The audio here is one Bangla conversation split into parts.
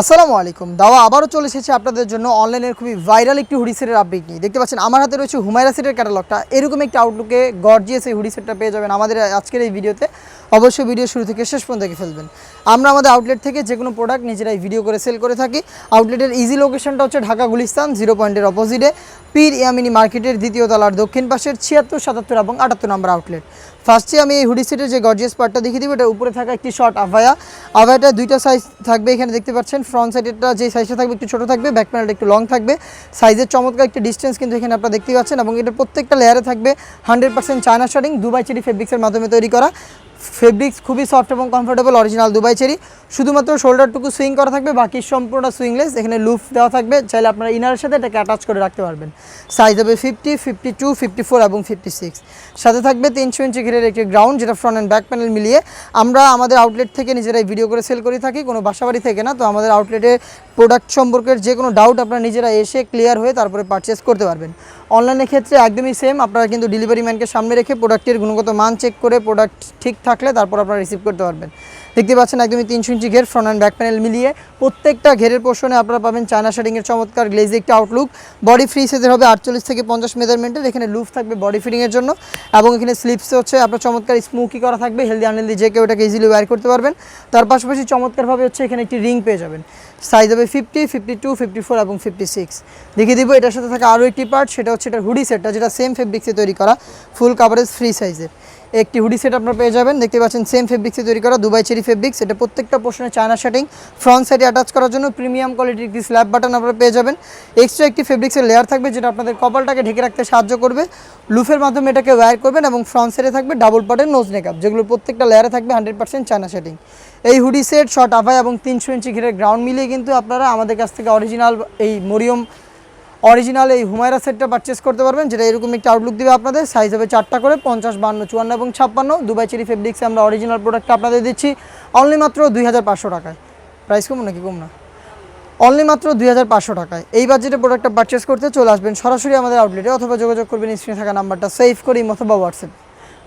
আসসালামু আলাইকুম। দাওয়া আবারও চলে এসেছে আপনাদের জন্য অনলাইনের খুবই ভাইরাল একটি হুডি সেটের আপডেট নিয়ে। দেখতে পাচ্ছেন, আমার হাতে রয়েছে হুমায়রা সেটের ক্যাটালগটা এরকম একটি আউটলুকে গর্জিয়াস এই হুডি সেটটা পেয়ে যাবেন আমাদের আজকের এই ভিডিওতে। অবশ্যই ভিডিও শুরু থেকে শেষ পর্যন্ত দেখে ফেলবেন। আমরা আমাদের আউটলেট থেকে যে কোনো প্রোডাক্ট নিজেরাই ভিডিও করে সেল করে থাকি। আউটলেটের ইজি লোকেশনটা হচ্ছে ঢাকা গুলিস্তান জিরো পয়েন্টের অপোজিটে পীর ইয়ামিনী মার্কেটের দ্বিতীয় তলার দক্ষিণ পাশের ছিয়াত্তর, সাতাত্তর এবং আটাত্তর নম্বর আউটলেট ফার্স্টে আমি এই হুডি সেটের যে গর্জিয়াস পার্টটা দেখিয়ে দিব, এটা উপরে থাকা একটি শর্ট আভায়া। আভায়াটা দুইটা সাইজ থাকবে, এখানে দেখতে পাচ্ছেন ফ্রন্ট সাইডেরটা যে সাইজটা থাকবে একটু ছোটো থাকবে ব্যাক প্যানেলটা একটু লং থাকবে। সাইজের চমৎকার একটা ডিস্টেন্স কিন্তু এখানে আপনারা দেখতে পাচ্ছেন এবং এটার প্রত্যেকটা লেয়ারে থাকবে hundred percent China shirting Dubai cherry ফেব্রিক্সের মাধ্যমে তৈরি করা। ফেব্রিক্স খুবই সফট এবং কমফোর্টেবল অরিজিনাল দুবাই চেরি শুধুমাত্র শোল্ডারটুকু সুইং করা থাকবে, বাকি সম্পূর্ণ সুইংলেস এখানে লুফ দেওয়া থাকবে, চাইলে আপনারা ইনারের সাথে এটাকে অ্যাটাচ করে রাখতে পারবেন। সাইজ হবে fifty fifty two fifty four এবং ফিফটি সিক্স সাথে থাকবে তিনশো ইঞ্চি ঘিরের একটি গ্রাউন্ড যেটা ফ্রন্ট অ্যান্ড ব্যাক প্যানেল মিলিয়ে আমরা আমাদের আউটলেট থেকে নিজেরাই ভিডিও করে সেল করে থাকি, কোনো বাসাবাড়ি থেকে না। তো আমাদের আউটলেটে প্রোডাক্ট সম্পর্কের যে কোনো ডাউট আপনারা নিজেরা এসে ক্লিয়ার হয়ে তারপরে পারচেস করতে পারবেন। অনলাইনের ক্ষেত্রে একদমই সেম আপনারা কিন্তু ডেলিভারি ম্যানকে সামনে রেখে প্রোডাক্টের গুণগত মান চেক করে প্রোডাক্ট ঠিক থাকলে তারপর আপনারা রিসিভ করতে পারবেন। দেখতে পাচ্ছেন একদমই তিনশো ইঞ্চি ঘের ফ্রন্ট অ্যান্ড ব্যাক প্যানেল মিলিয়ে প্রত্যেকটা ঘেরের পোর্শনে আপনারা পাবেন চায়না শার্টিংয়ের চমৎকার গ্লেজি একটা আউটলুক বডি ফ্রি সাইজের হবে আটচল্লিশ থেকে পঞ্চাশ মেজারমেন্টের এখানে লুফ থাকবে বডি ফিটিংয়ের জন্য। এবং এখানে স্লিপসে হচ্ছে, আপনার চমৎকার স্মুকি করা থাকবে হেলদি আনহেলদি যে কেউ এটাকে ইজিলি ওয়্যার করতে পারবেন। তার পাশাপাশি চমৎকারভাবে হচ্ছে এখানে একটি রিং পেয়ে যাবেন। সাইজ হবে fifty fifty two fifty four এবং ফিফটি সিক্স দেখিয়ে দিব, এটার সাথে থাকা আরও একটি পার্ট সেটা হচ্ছে এটার হুডি সেটটা যেটা সেম ফেব্রিক্সে তৈরি করা ফুল কাভারেজ ফ্রি সাইজের একটি হুডি সেট আপনারা পেয়ে যাবেন। দেখতে পাচ্ছেন সেম ফেব্রিক্সে তৈরি করা দুবাই চেরি ফেব্রিক্স এটা প্রত্যেকটা পোর্শনে চায়না শার্টিং ফ্রন্ট সাইডে অ্যাটাচ করার জন্য প্রিমিয়াম কোয়ালিটির একটি স্ল্যাব বাটন আপনারা পেয়ে যাবেন। এক্সট্রা একটি ফেব্রিক্সের লেয়ার থাকবে যেটা আপনাদের কপালটাকে ঢেকে রাখতে সাহায্য করবে। লুফের মাধ্যমে এটাকে ওয়্যার করবেন এবং ফ্রন্ট সাইডে থাকবে ডাবল পার্টের নোজ মেকআপ যেগুলো প্রত্যেকটা লেয়ারে থাকবে হান্ড্রেড পার্সেন্ট চায়না শার্টিং এই হুডি সেট শর্ট আভাই এবং তিনশো ইঞ্চি ঘিরের গ্রাউন্ড মিলিয়ে কিন্তু আপনারা আমাদের কাছ থেকে অরিজিনাল এই মরিয়ম অরিজিনাল এই হুমায়রা সেটটা পারচেস করতে পারবেন, যেটা এরকম একটা আউটলুক দিবে আপনাদের। সাইজ হবে চারটা করে, পঞ্চাশ, বান্ন, চুয়ান্ন এবং ছাপ্পান্ন। দুবাই চেরি ফেব্রিক্সে আমরা অরিজিনাল প্রোডাক্টটা আপনাদের দিচ্ছি। অনলি মাত্র দুই হাজার পাঁচশো টাকায়। প্রাইস কম নাকি কম না? অনলি মাত্র দুই হাজার পাঁচশো টাকায়। এই বাজেটে প্রোডাক্টটা পারচেস করতে চলে আসবেন সরাসরি আমাদের আউটলেটে অথবা যোগাযোগ করবেন স্ক্রিনে থাকা নাম্বারটা সেভ করি অথবা হোয়াটসঅ্যাপ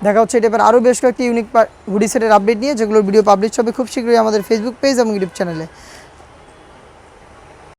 দেখা হচ্ছে এটা টাইপের আরও বেশ কয়েকটি ইউনিক হুডি সেটের আপডেট নিয়ে, যেগুলোর ভিডিও পাবলিশ হবে খুব শীঘ্রই আমাদের ফেসবুক পেজ এবং ইউটিউব চ্যানেলে